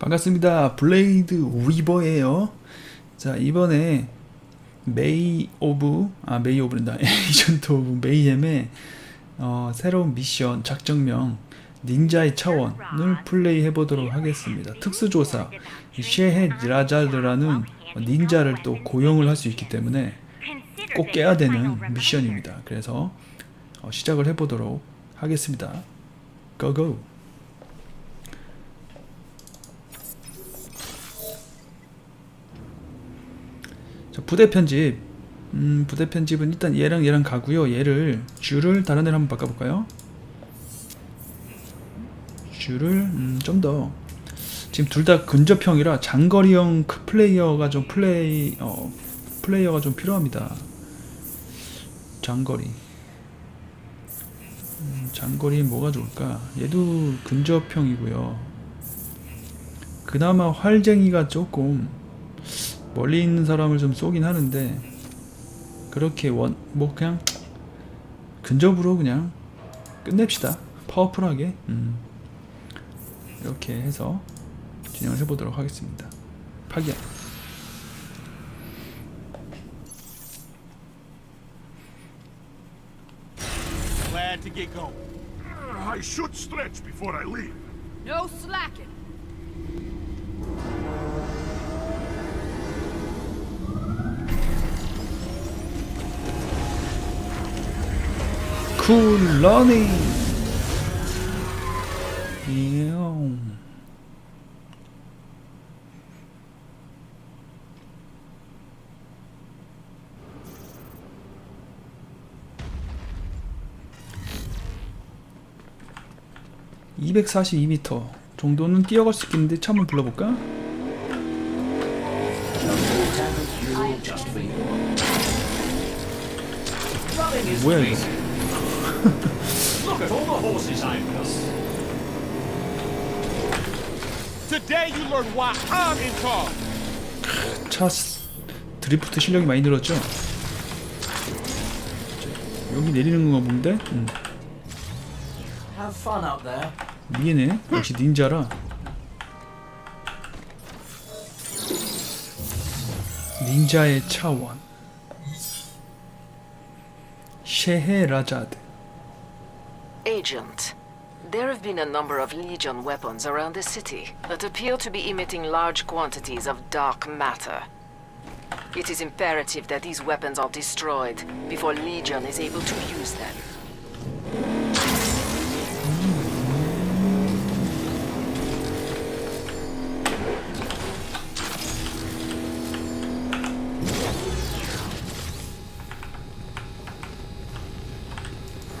반갑습니다. 블레이드 위버예요. 자 이번에 메이 오브 아 메이 오브랜다 에이전트 오브 메이엠의 어, 새로운 미션 작정명 닌자의 차원을 플레이 해 보도록 하겠습니다. 특수조사 이 셰헤 라자드라는 닌자를 또 고용을 할 수 있기 때문에 꼭 깨야 되는 미션입니다. 그래서 어, 시작을 해보도록 하겠습니다. 고고. 부대 편집. 음, 부대 편집은 일단 얘랑 얘랑 가고요. 얘를 줄을 다른 애로 한번 바꿔볼까요? 줄을 음, 좀 더 지금 둘 다 근접형이라 장거리형 크- 플레이어가 좀 플레이 어, 플레이어가 좀 필요합니다. 장거리. 음, 장거리 뭐가 좋을까? 얘도 근접형이고요. 그나마 활쟁이가 조금 멀리 있는 사람을 좀 쏘긴 하는데 그렇게 원 뭐 그냥 근접으로 그냥 끝냅시다 파워풀하게 음. 이렇게 해서 진행을 해보도록 하겠습니다 파기야 Glad to get going. I should stretch before I leave. No slacking. 쿨 러닝 이용 (242m) 정도는 뛰어갈 수 있겠는데 차 한번 불러볼까? 뭐야 이거 차 스- 드리프트 실력이 많이 늘었죠? 자, 여기 내리는 건가 본데? 음, Have fun out there. 위에네 역시 닌자라 닌자의 차원 셰헤 라자드 Agent, there have been a number of Legion weapons around the city that appear to be emitting large quantities of dark matter. It is imperative that these weapons are destroyed before Legion is able to use them.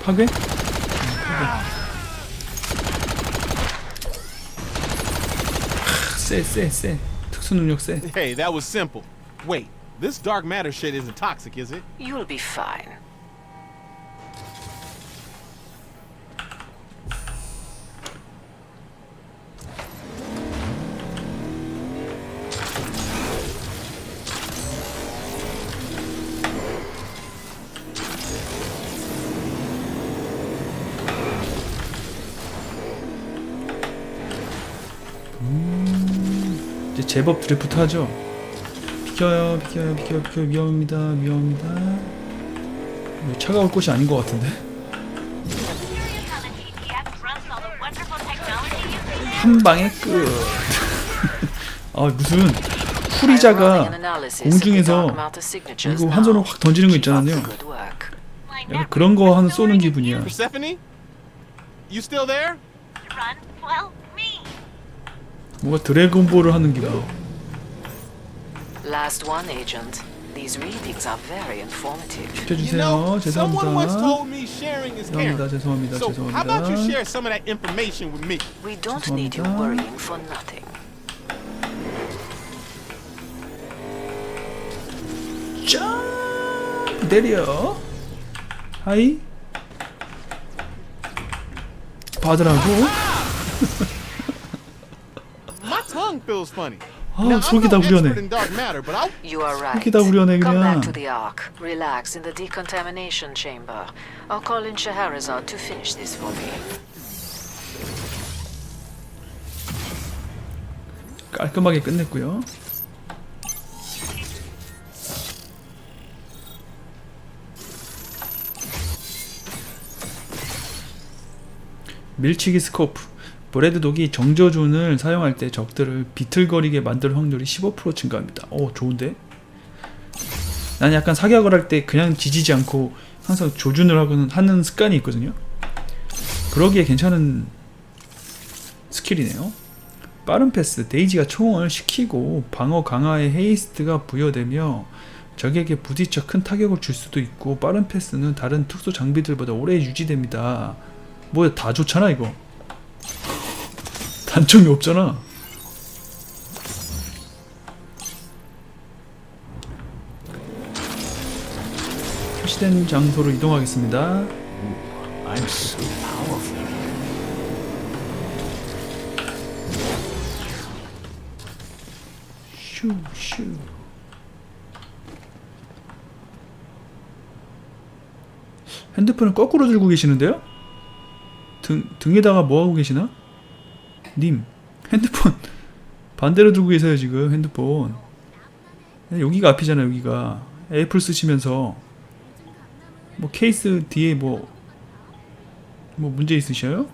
파괴? 쎄쎄쎄 특수 능력 쎄 Hey, that was simple. Wait, this dark matter shit isn't toxic, is it? You'll be fine. 제 제법 드리프트 하죠? 비켜요 비켜요 비켜요 비켜요 위험합니다 위험합니다 이거 차가울 곳이 아닌 것 같은데 한 방에 끝. 아 무슨 후리자가 공중에서 이거 한 손으로. 확 던지는 거 있잖아요. 약간 그런 거 하는 is 쏘는 기분이야. Persephone? You still there? to run, well, me. 뭔가 드래곤볼을 하는 기분. Last one, Agent. These readings are very informative. You know, someone once 죄송합니다. told me sharing is caring. 죄송합니다. 죄송합니다. So how about you 죄송합니다. share some of that information with me? We don't need you 죄송합니다. worrying for nothing. 짠 내려. 하이. 받으라고. My tongue feels funny. 아 Now, I'm 속이 다 no expert 후련해. in dark matter, but I You are right. 속이 다 Come 그냥. back to the Ark. Relax in the decontamination chamber. I'll call in Scheherazade to finish this for me. 깔끔하게 끝냈고요. 밀치기 스코프 브레드 독이 정저준을 사용할 때 적들을 비틀거리게 만들 확률이 15% 증가합니다. 오 좋은데? 난 약간 사격을 할 때 그냥 지지지 않고 항상 조준을 하고는 하는 습관이 있거든요. 그러기에 괜찮은 스킬이네요. 빠른 패스 데이지가 총을 시키고 방어 강화에 헤이스트가 부여되며 적에게 부딪혀 큰 타격을 줄 수도 있고 빠른 패스는 다른 특수 장비들보다 오래 유지됩니다. 뭐야 다 좋잖아 이거. 단점이 없잖아. 표시된 장소로 이동하겠습니다. 슈슈. 핸드폰을 거꾸로 들고 계시는데요? 등 등에다가 뭐 하고 계시나? 님 핸드폰 반대로 들고 계세요 지금 핸드폰. 여기가 앞이잖아 여기가 애플 쓰시면서 뭐 케이스 뒤에 뭐뭐 문제 있으셔요?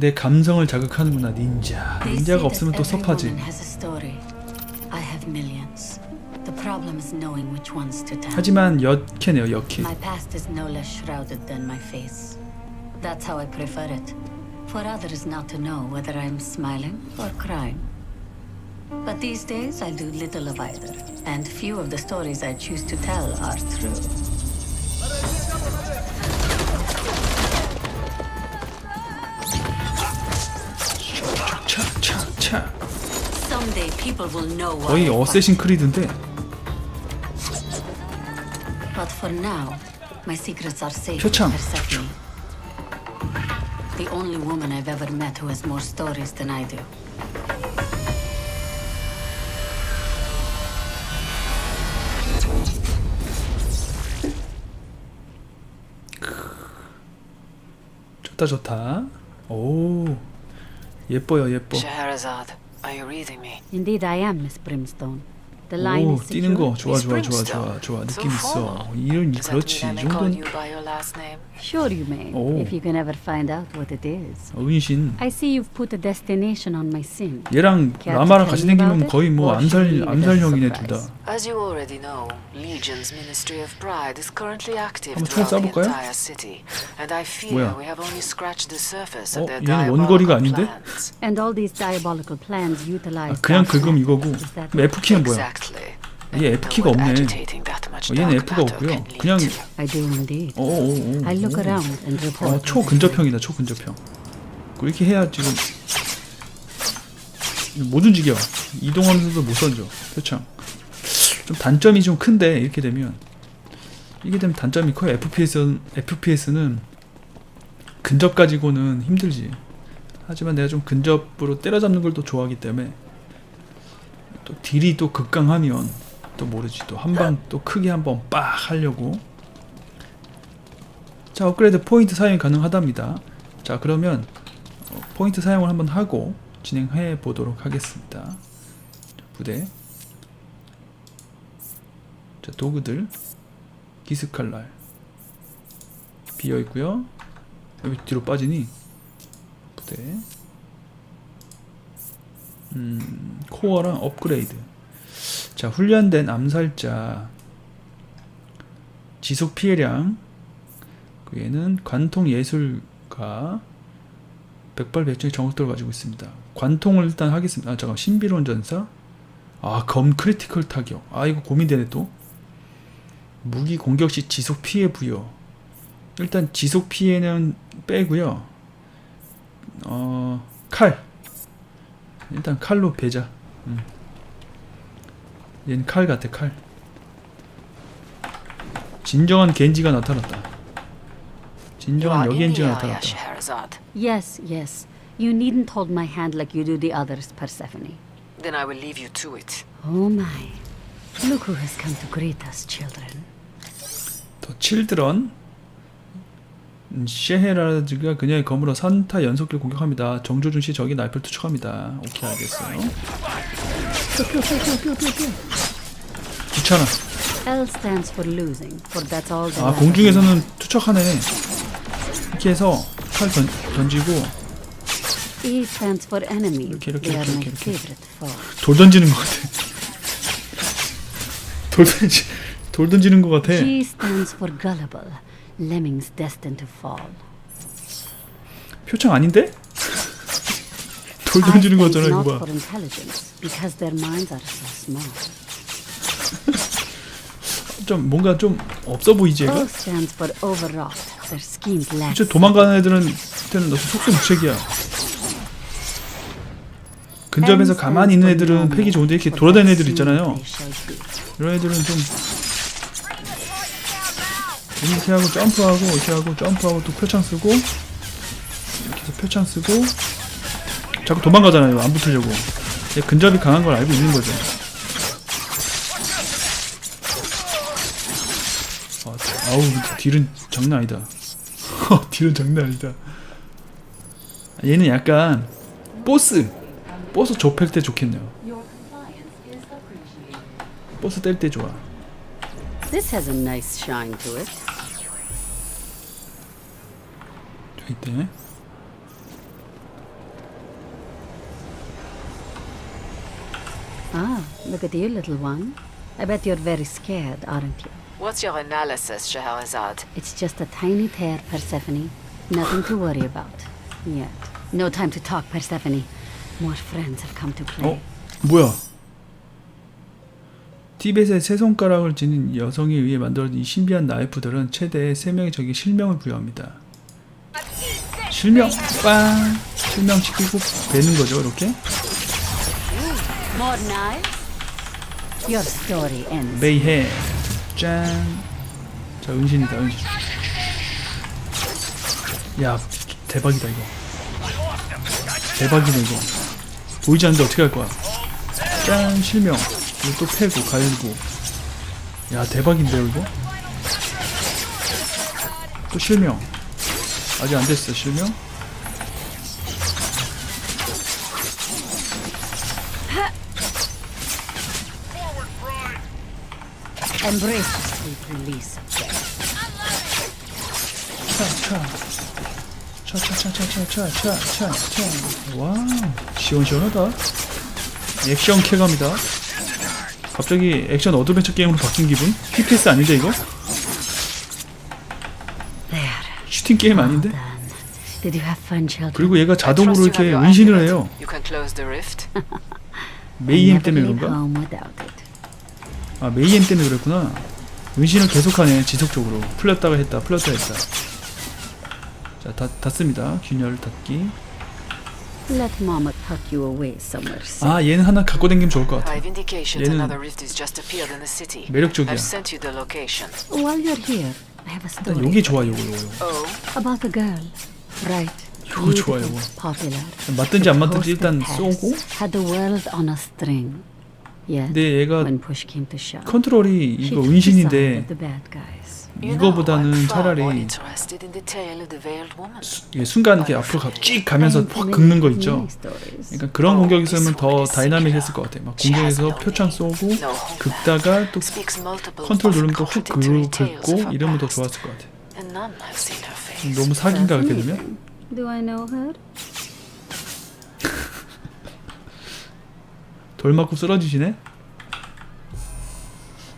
내 감성을 자극하는구나 닌자. 닌자가 없으면 또 섭하지. 하지만 역캐네요 역캐. That's how I prefer it. For others not to know whether I'm smiling or crying. But these days I do little of either, and few of the stories I choose to tell are true. 거의. 어쌔신 크리드인데 But for now, my secrets are safe 표창. The only woman I've ever met who has more stories than I do. 좋다 좋다. 오 예뻐요 예뻐. Are you reading me? Indeed, I am, Miss Brimstone. The line 오 is 뛰는 거. 좋아 좋아 좋아. 좋아 좋아 So 느낌 있어. 이런 그렇지 이 may call 정도는 you by your last name? Sure, you may, Oh. if you can ever find out what it is. 은신. I see you've put a destination on my sim. 얘랑 라마랑 같이 it? 거의 뭐 암살 암살형이네 둘 다. surprise? As you already know, Legion's Ministry of Pride is currently active 한번 총 throughout the 쏴볼까요? entire city, and I fear 뭐야? we have only scratched the surface 어, of their 얘는 원거리가 diabolical 아닌데? plans. And all these diabolical plans 아, utilize. 그냥 matter. 이거고. 그럼 F 키는 뭐야? Exactly. 얘 F 키가 Know what 없네. 어, 얘는 F가 없고요. 그냥 to. I do indeed. 오오오. I look around and report. 어, 초근접형이다 초근접형. 이렇게 해야 지금 못 움직여. 이동하면서도 못 던져. 표창. 좀 단점이 좀 큰데 이렇게 되면 이게 되면 단점이 커요. FPS는 FPS는 근접 가지고는 힘들지. 하지만 내가 좀 근접으로 때려잡는 걸또 좋아하기 때문에 또 딜이 또 극강하면 또 모르지. 또 한 방 또 크게 한 번 빡 하려고. 자 업그레이드 포인트 사용이 가능하답니다. 자 그러면 어, 포인트 사용을 한번 하고 진행해 보도록 하겠습니다. 부대. 자 도구들. 기스칼날. 비어 있고요. 여기 뒤로 빠지니? 부대 음 코어랑 업그레이드. 자 훈련된 암살자. 지속 피해량. 그 얘는 관통 예술가. 백발백중의 정확도를 가지고 있습니다. 관통을 일단 하겠습니다. 아 잠깐 신비로운 전사? 아 검 크리티컬 타격. 아 이거 고민되네 또. 무기 공격 시 지속 피해 부여. 일단 지속 피해는 빼고요. 어 칼 일단 칼로 베자 음. 얘는 칼 같아 칼 진정한 겐지가 나타났다 진정한 여겐지가 나타났다. Yes, yes. You needn't hold my hand like you do the others, Persephone. Then I will leave you to it. Oh my. Look who has come to greet us, children. 더 칠드런 음, 셰헤라즈가 그녀의 검으로 산타 연속기를 공격합니다. 정조준 씨 적이 날프를 투척합니다. 오케이 알겠어요. 귀찮아. L stands for losing, for that's all that 아. 공중에서는 투척하네. 이렇게 해서 칼 던, 던지고 E stands for enemy. 이렇게, 이렇게, 이렇게, 이렇게. foe. 돌 던지는 것 같아. 돌 던지 돌 던지는 것 같아. G stands for gullible. Lemmings destined to fall. 표창 아닌데? 돌 던지는 거잖아 이거 봐. for intelligence, because their minds are so small. 좀 뭔가 좀 없어 보이지 얘가? stands for overwrought. Their schemes lack. 진짜 도망가는 애들은 때는 너 속수무책이야. 근접에서 가만히 있는 애들은 패기 좋은데 이렇게 돌아다니는 애들 있잖아요. 이런 애들은 좀 이렇게 하고 점프하고 이렇게 하고 점프하고 또 표창 쓰고 이렇게 해서 표창 쓰고 자꾸 도망가잖아요. 안 붙으려고. 얘 근접이 강한 걸 알고 있는 거죠. 아, 아우 딜은 장난 아니다. 딜은 장난 아니다. 얘는 약간 보스 보스 좁힐 때 좋겠네요. 보스 뗄 때 좋아. This has a nice shine to it. 이때 Ah, look at you, little one. I bet you're very scared, aren't you? What's your analysis, Scheherazade? It's just a tiny tear, Persephone. Nothing to worry about. Yet. No time to talk, Persephone. More friends have come to play. 어 뭐야? 티벳의 세 손가락을 지닌 여성에 의해 만들어진 이 신비한 나이프들은 최대 3명의 적에게 실명을 부여합니다. 실명 빵 실명 시키고 베는 거죠 이렇게. 메이해 짠. 자 은신이다 은신. 야 대박이다 이거. 대박이네 이거. 보이지 않는데 어떻게 할 거야? 짠 실명. 이거 또 패고 갈고. 야 대박인데요 이거? 또 실명. 아직 안 됐어 실명. Embrace the sweet release of death. 차차차차차차차차차 와우 시원시원하다 액션 쾌감이다 갑자기 액션 어드벤처 게임으로 바뀐 기분? TPS 아닌데 이거? 슈팅 게임 아닌데? Done. Did you have fun, children? 그리고 얘가 자동으로 trust you have 이렇게 은신을. 해요 You can close the rift. 메이엠 때문에 그런가? home without it. 아 메이엠 때문에 그랬구나 은신을 계속하네 지속적으로 풀렸다가 했다 풀렸다 했다 자 다, 닫습니다 균열 닫기 Let Mama tuck you away somewhere safe. 아 얘는 하나 갖고 다니면 좋을 것 같아 indications 얘는 another rift is just appeared in the city. 매력적이야 I've sent you the location. While you're here, I have a 일단 story 요게 좋아 요거 요거 요거 Oh, about a girl. Right. 요거 좋아요 Beautiful, 요거 popular. 맞든지 안 맞든지 일단 쏘고 Had the world on a string. Yet, 근데 얘가 when push came to shove, 컨트롤이 she 이거 took the 은신인데 side of the bad guys. 이거보다는 차라리 interested in the tale of the veiled woman. 이게 순간 이렇게 앞으로 가, 쭉 가면서 확 긁는 거 있죠. 그러니까 그런 어, 공격이 있으면 더 다이나믹했을 것 같아. 막 공격에서 표창 쏘고 긁다가 또 컨트롤 누르면 또훅 contradictory 긁고 이러면 더. 좋았을 것 같아. And none have seen her face. 너무 사기인가 그렇게 되면? 돌 맞고 쓰러지시네.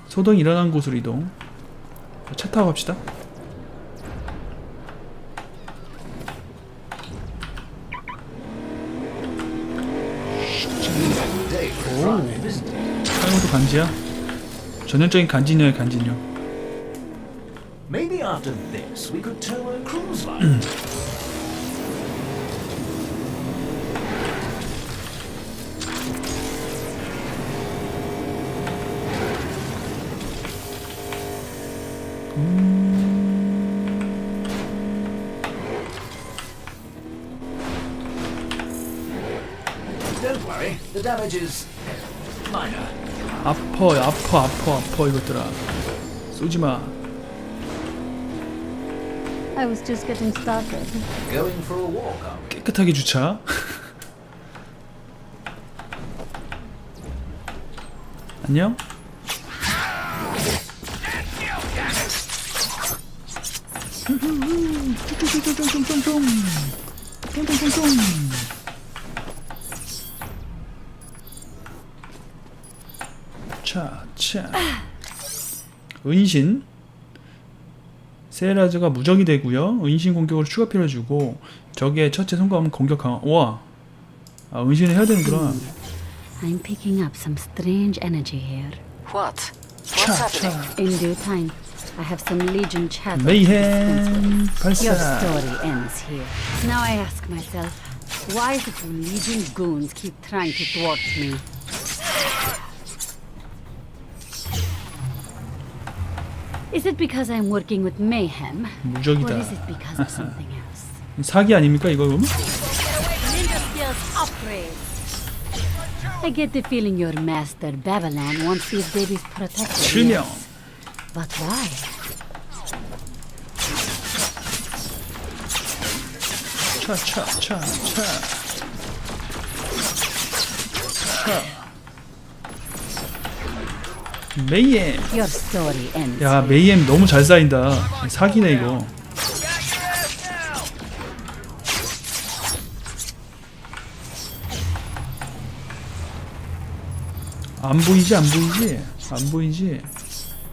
소동이 일어난 곳으로 이동. 차 타고 갑시다. 사용도 간지야. 전형적인 간지녀의 간지녀. Maybe after this we could tow a cruise line. The damage is minor. 아퍼 아퍼 아퍼 아퍼 이것들아 쏘지 마 I was just getting started. Going for a walk, are we? 깨끗하게 주차 안녕 자, 자. 은신 세라즈가 무적이 되고요. 은신 공격으로 추가 피를 주고 적의 첫째 성공하면 공격 강화. 와. 아, 은신을 해야 되는구나. I'm picking up some strange energy here. What? 차, What's happening? 차. In due time, I have some Legion chat. to 메이헨 dispense with. Your story ends here. Now I ask myself, why you Legion goons keep trying to thwart me? Is it because I'm working with mayhem? Or 무적이다. is it because of something else? 사기 아닙니까 이거 그러면? Ninja skills upgrade. I get the feeling your master Babylon wants these babies protected. 실명. yes. But why? 차, 차, 차, 차. 차. 메이엠. 야, 메이엠 너무 잘 쌓인다. 사기네 이거. 안 보이지, 안 보이지, 안 보이지.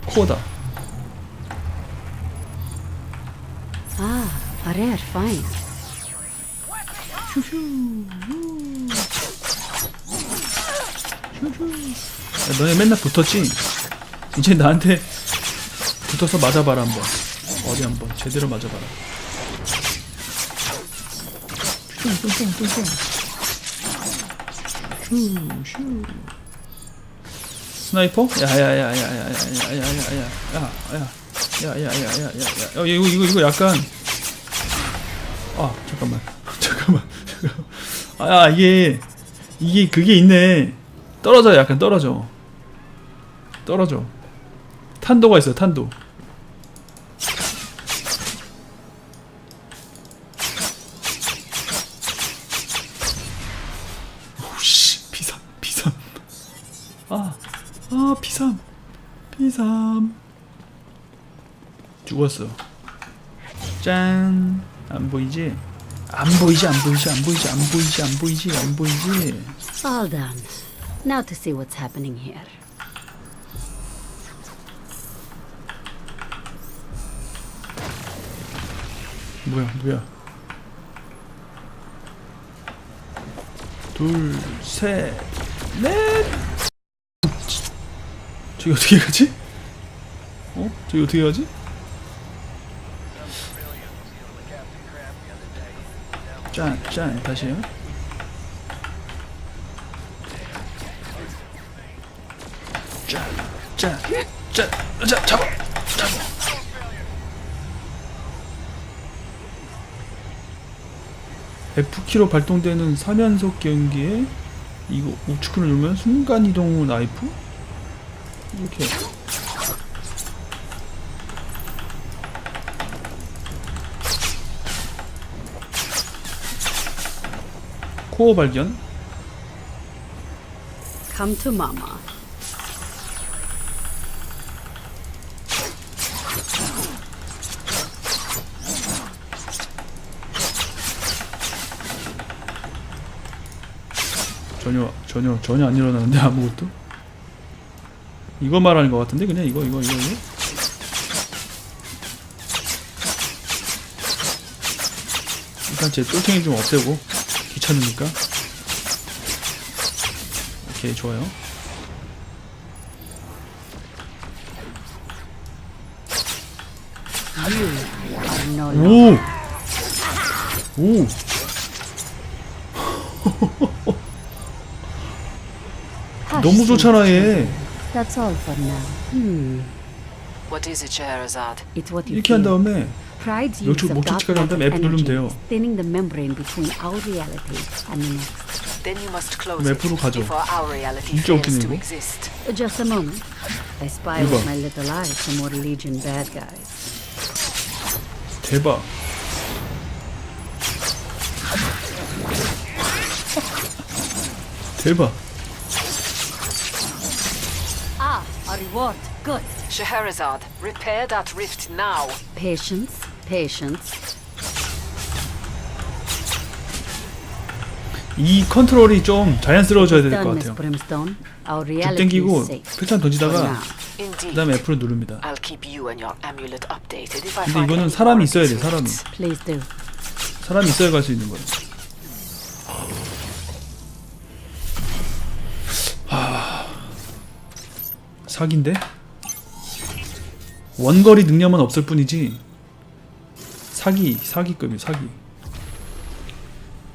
코다. Ah, a rare find. 야, 너네 맨날 붙었지? 이제 나한테 붙어서 맞아봐라 한번. 어디 한번 제대로 맞아봐라. 뚱뚱뚱뚱뚱. 슈슈. 스나이퍼? 야야야야야야야야야야야야야야야야야야야. 어 이거 이거 이거 약간 아 잠깐만 잠깐만 잠깐만. 아 이게 이게 그게 있네. 떨어져 약간 떨어져. 떨어져. 탄도가 있어 탄도. 오씨 비삼 비삼. 아, 아 비삼 비삼. 죽었어. 짠. 안 보이지? 안 보이지 안 보이지 안 보이지 안 보이지 안 보이지 안 보이지. Now to see what's happening here. 뭐야 뭐야 둘셋넷 저기 어떻게 가지? 어? 저기 어떻게 가지? 짠 짠 다시요 짠짠짠 자, 잡아 잡아. F키로 발동되는 3연속 경기에 이거 우측을 누르면 순간 이동 후 나이프? 이렇게. 코어 발견. Come to mama. 전혀 전혀 전혀 안 일어나는데 아무것도 이거 말하는 것 같은데 그냥 이거 이거 이거 이거 일단 제 쫄탱이 좀 없애고 귀찮으니까 오케이 좋아요. 오! 오! 너무 좋잖아 얘. That's all for now. Hmm. What is it, Scheherazade? It's what you 이렇게 한 feel. 다음에 Pride's use of 목적지까지 한 dark 다음에 F 누르면 energy 돼요. thinning the membrane between our reality and the next. Then you must close 그럼 it F로 가죠. before our reality 진짜 fails 웃기네, to 이거. exist. Just a moment. I spy 이거. with my little eye some more Legion bad guys. 대박. 대박. Reward. Good. Scheherazade, repair that rift now. Patience, patience. 이 컨트롤이 좀 자연스러워져야 될 것 같아요. 쭉 당기고. 표창 던지다가. Indeed. 그다음에 F를 누릅니다. I'll keep you and your amulet updated if I 근데 이거는 사람이 있어야 돼, 사람이. rifts. Please do. 사람이 있어야 갈 수 있는 거예요. 사기인데? 원거리 능력만 없을 뿐이지 사기, 사기급이에요, 사기.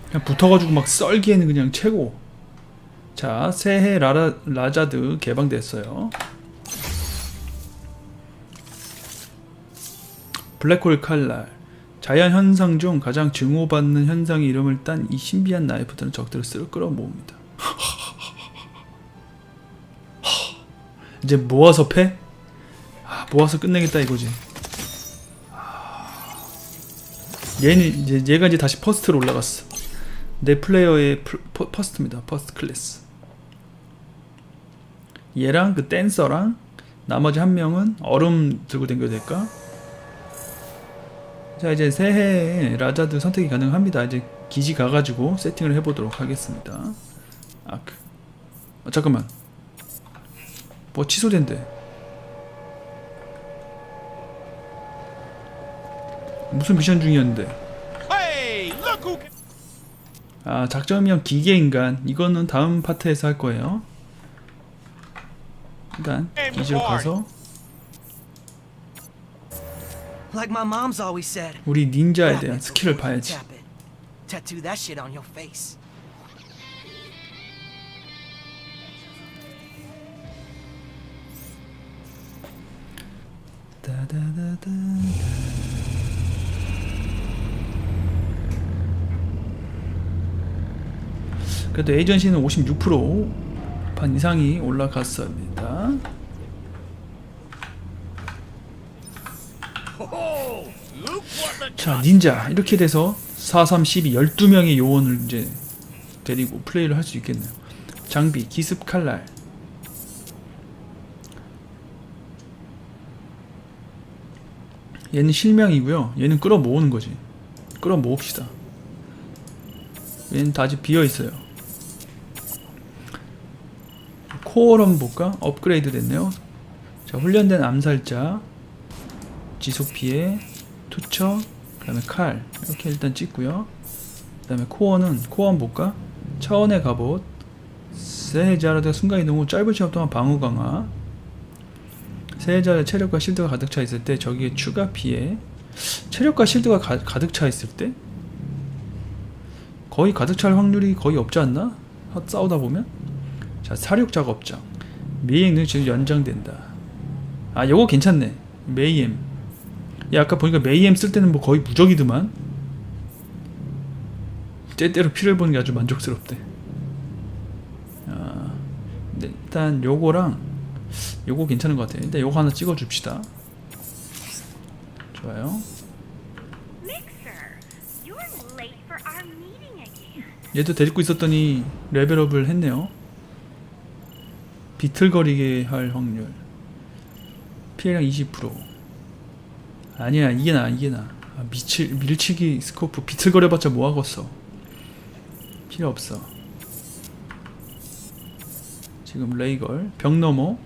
그냥 붙어가지고 막 썰기에는 그냥 최고. 자, 새해 라라, 라자드 개방됐어요. 블랙홀 칼날. 자연 현상 중 가장 증오받는 현상의 이름을 딴 이 신비한 나이프들은 적들을 쓸어 끌어모읍니다. 이제 모아서 패? 아, 모아서 끝내겠다 이거지. 얘는 이제 얘가 이제 다시 퍼스트로 올라갔어. 내 플레이어의 플- 퍼, 퍼스트입니다. 퍼스트 클래스. 얘랑 그 댄서랑 나머지 한 명은 얼음 들고 다녀야 될까? 자 이제 새해 라자드 선택이 가능합니다. 이제 기지 가가지고 세팅을 해보도록 하겠습니다. 아크. 아, 잠깐만. 뭐 취소된대. 무슨 미션 중이었는데? Hey, look who can. 아 작전명 기계 인간 이거는 다음 파트에서 할 거예요. 일단 기지로 가서 Like my mom's always said. 우리 닌자에 대한 스킬을 봐야지. Tattoo that shit on your face. 그래도 에이전시는 56%반 이상이 올라갔습니다. 자, 닌자 이렇게 돼서 4, 3, 12, 12명의 요원을 이제 데리고 플레이를 할 수 있겠네요. 장비, 기습 칼날. 얘는 실명이고요. 얘는 끌어모으는 거지. 끌어모읍시다. 얘는 다 아직 비어 있어요. 코어를 한번 볼까? 업그레이드 됐네요. 자, 훈련된 암살자, 지속 피해, 투척, 그 다음에 칼 이렇게 일단 찍고요. 그 다음에 코어는 코어 한번 볼까? 차원의 갑옷, 세자르드 순간 이동 후 짧은 시간 동안 방어 강화, 세자의 체력과 실드가 가득 차 있을 때 저기에 추가 피해? 체력과 실드가 가, 가득 차 있을 때? 거의 가득 찰 확률이 거의 없지 않나? 하- 싸우다 보면? 자 사륙 작업장. 메이엠은 지금 연장된다. 아 요거 괜찮네. 메이엠. 야 아까 보니까 메이엠 쓸 때는 뭐 거의 무적이더만. 때때로 피를 보는 게 아주 만족스럽대. 아, 일단 요거랑 요거 괜찮은 것 같아요. 일단 요거 하나 찍어 줍시다. 좋아요. 얘도 데리고 있었더니 레벨업을 했네요. 비틀거리게 할 확률. 피해량 20%. 아니야, 이게 나, 이게 나. 아, 미칠, 밀치기 스코프 비틀거려봤자 뭐 하겠어. 필요 없어. 지금 레이걸 벽 넘어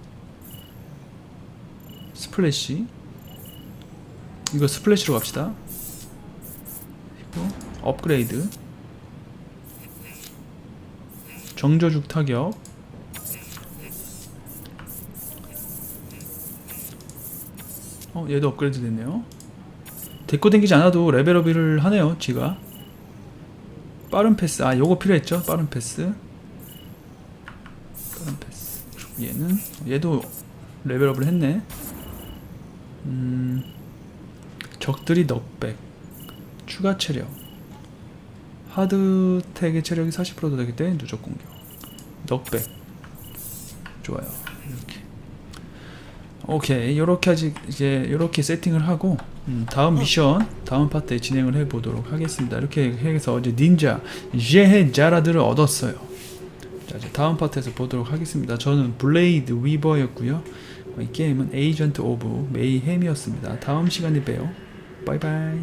스플래시. 이거 스플래시로 갑시다. 업그레이드. 정저죽 타격. 어 얘도 업그레이드 됐네요. 데리고 댕기지 않아도 레벨업을 하네요 지가. 빠른 패스. 아 요거 필요했죠? 빠른 패스. 빠른 패스. 얘는 얘도 레벨업을 했네 음 적들이 넉백 추가 체력 하드택의 체력이 40%도 되기 때문에 누적 공격. 넉백. 좋아요. 이렇게. 오케이. 요렇게 아직 이제 요렇게 세팅을 하고 음, 다음 미션 다음 파트에 진행을 해 보도록 하겠습니다. 이렇게 해서 이제 닌자 제헤 자라드를 얻었어요. 자, 이제 다음 파트에서 보도록 하겠습니다. 저는 블레이드 위버였고요. 이 게임은 에이전트 오브 메이햄이었습니다. 다음 시간에 봬요. 바이바이.